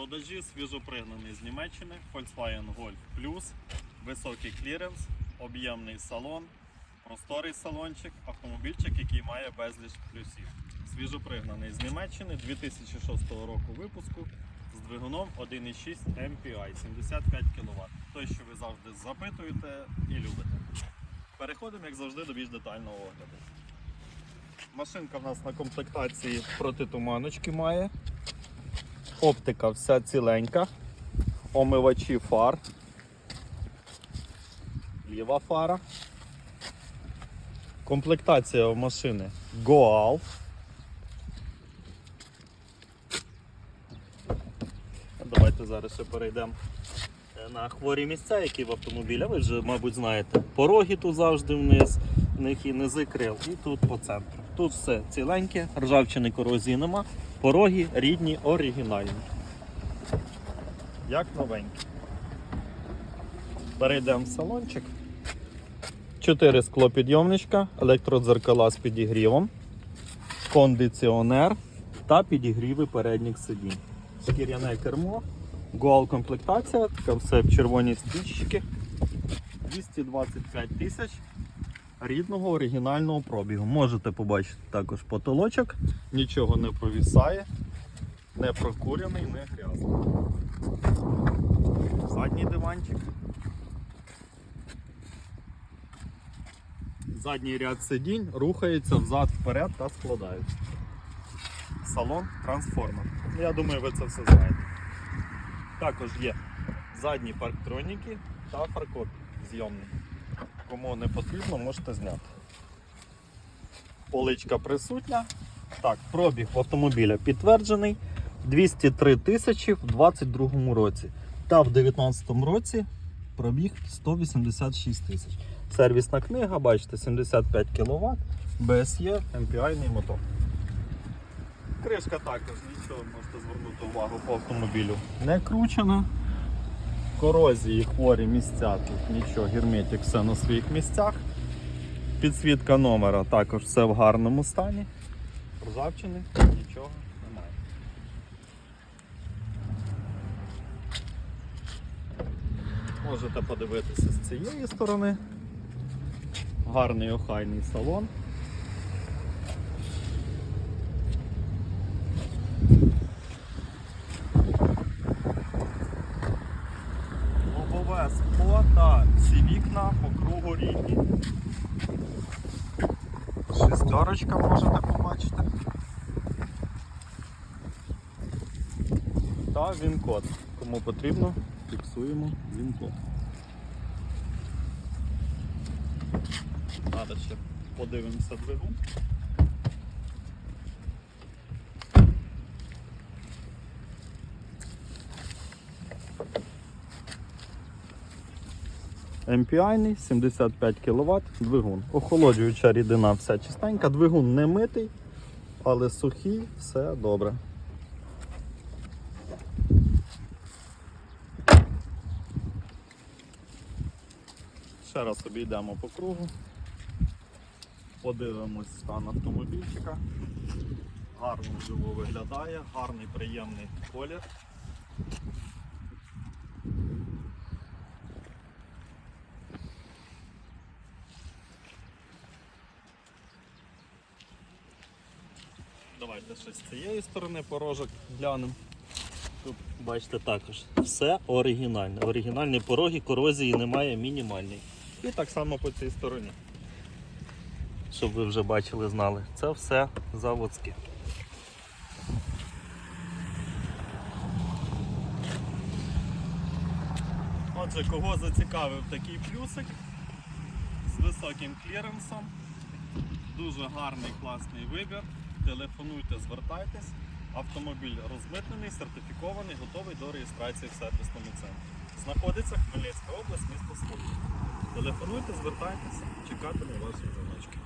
продажі свіжопригнаний з Німеччини Volkswagen Golf Plus, високий кліренс, об'ємний салон, просторий салончик, автомобільчик, який має безліч плюсів. Свіжопригнаний з Німеччини 2006 року випуску з двигуном 1.6 MPI 75 кВт. Той, що ви завжди запитуєте і любите. Переходимо, як завжди, до більш детального огляду. Машинка в нас на комплектації протитуманочки має. Оптика вся ціленька. Омивачі фар. Ліва фара. Комплектація в машини Goal. Давайте зараз ще перейдемо на хворі місця, які в автомобілі. Ви вже, мабуть, знаєте. Пороги тут завжди вниз, в них і низи крил, і тут по центру. Тут все ціленьке, ржавчини корозії нема. Пороги рідні, оригінальні. Як новенькі. Перейдемо в салончик. Чотири склопідйомничка, електродзеркала з підігрівом, кондиціонер та підігріви передніх сидінь. Шкіряне кермо, гуал комплектація, така все в червоній стрічці. 225 тисяч рідного оригінального пробігу. Можете побачити також потолочок, нічого не провісає, не прокурений, не грязний. Задній диванчик. Задній ряд сидінь рухається взад-вперед та складається. Салон трансформер. Я думаю, ви це все знаєте. Також є задні парктроніки та фаркоп зйомний. Кому не потрібно, можете зняти. Поличка присутня. Так, пробіг автомобіля підтверджений 203 тисячі в 2022 році. Та в 2019 році пробіг 186 тисяч. Сервісна книга, бачите, 75 кВт, BSE, MPI мотор. Кришка також нічого можете звернути увагу по автомобілю. Не кручена. Корозії, хворі місця, тут нічого, герметик все на своїх місцях. Підсвітка номера також все в гарному стані. Ржавчини нічого немає. Можете подивитися з цієї сторони. Гарний охайний салон. Всі вікна по кругу рідні. Шестерочка можете побачити. Та він-код. Кому потрібно, фіксуємо він-код. Зараз ще подивимося двигун. MPI 75 кВт двигун. Охолоджуюча рідина вся чистенька, двигун не митий, але сухий, все добре. Ще раз обійдемо по кругу. Подивимось стан автомобільчика. Гарно вживо виглядає, гарний приємний колір. Давайте ще з цієї сторони порожок глянемо. Тут бачите також все оригінальне. Оригінальні пороги, корозії немає мінімальний. І так само по цій стороні. Щоб ви вже бачили, знали. Це все заводське. Отже, кого зацікавив такий плюсик з високим кліренсом, дуже гарний класний вибір. Телефонуйте, звертайтесь. Автомобіль розмитнений, сертифікований, готовий до реєстрації в сервісному центрі. Знаходиться Хмельницька область, місто Слобід. Телефонуйте, звертайтеся, чекатиму ваші дзвіночки.